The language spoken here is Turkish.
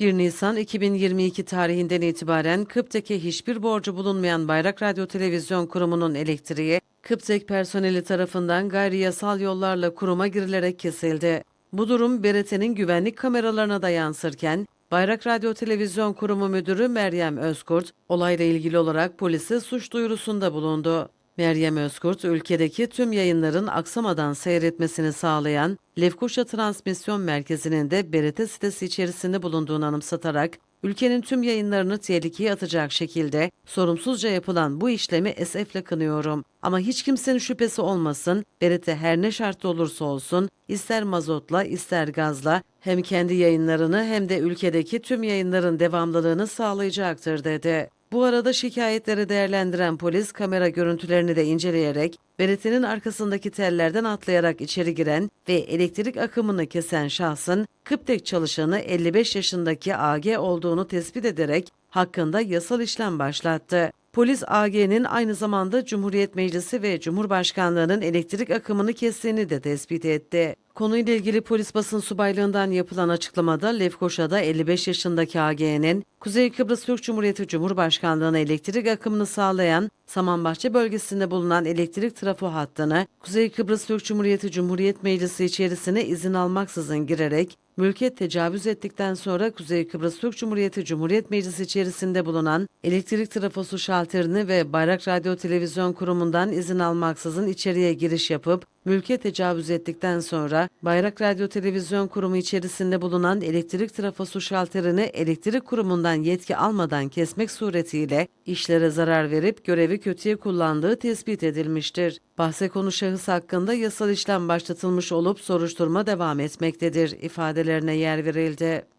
1 Nisan 2022 tarihinden itibaren Kıptek'e hiçbir borcu bulunmayan Bayrak Radyo Televizyon Kurumu'nun elektriği, Kıptek personeli tarafından gayri yasal yollarla kuruma girilerek kesildi. Bu durum BRT'nin güvenlik kameralarına da yansırken, Bayrak Radyo Televizyon Kurumu Müdürü Meryem Özkurt, olayla ilgili olarak polise suç duyurusunda bulundu. Meryem Özkurt, ülkedeki tüm yayınların aksamadan seyretmesini sağlayan Lefkoşa Transmisyon Merkezi'nin de BRT sitesi içerisinde bulunduğunu anımsatarak, ülkenin tüm yayınlarını tehlikeye atacak şekilde sorumsuzca yapılan bu işlemi esefle kınıyorum. Ama hiç kimsenin şüphesi olmasın, BRT her ne şartta olursa olsun, ister mazotla ister gazla hem kendi yayınlarını hem de ülkedeki tüm yayınların devamlılığını sağlayacaktır dedi. Bu arada şikayetleri değerlendiren polis kamera görüntülerini de inceleyerek BRT'nin arkasındaki tellerden atlayarak içeri giren ve elektrik akımını kesen şahsın Kıptek çalışanı 55 yaşındaki AG olduğunu tespit ederek hakkında yasal işlem başlattı. Polis AG'nin aynı zamanda Cumhuriyet Meclisi ve Cumhurbaşkanlığının elektrik akımını kestiğini de tespit etti. Konuyla ilgili polis basın subaylığından yapılan açıklamada Lefkoşa'da 55 yaşındaki AG'nin Kuzey Kıbrıs Türk Cumhuriyeti Cumhurbaşkanlığına elektrik akımını sağlayan Samanbahçe bölgesinde bulunan elektrik trafo hattını Kuzey Kıbrıs Türk Cumhuriyeti Cumhuriyet Meclisi içerisine izin almaksızın girerek mülkiyet tecavüz ettikten sonra Kuzey Kıbrıs Türk Cumhuriyeti Cumhuriyet Meclisi içerisinde bulunan elektrik trafosu şalterini ve Bayrak Radyo Televizyon Kurumu'ndan izin almaksızın içeriye giriş yapıp mülke tecavüz ettikten sonra Bayrak Radyo Televizyon Kurumu içerisinde bulunan elektrik trafosu şalterini elektrik kurumundan yetki almadan kesmek suretiyle işlere zarar verip görevi kötüye kullandığı tespit edilmiştir. Bahse konu şahıs hakkında yasal işlem başlatılmış olup soruşturma devam etmektedir ifadelerine yer verildi.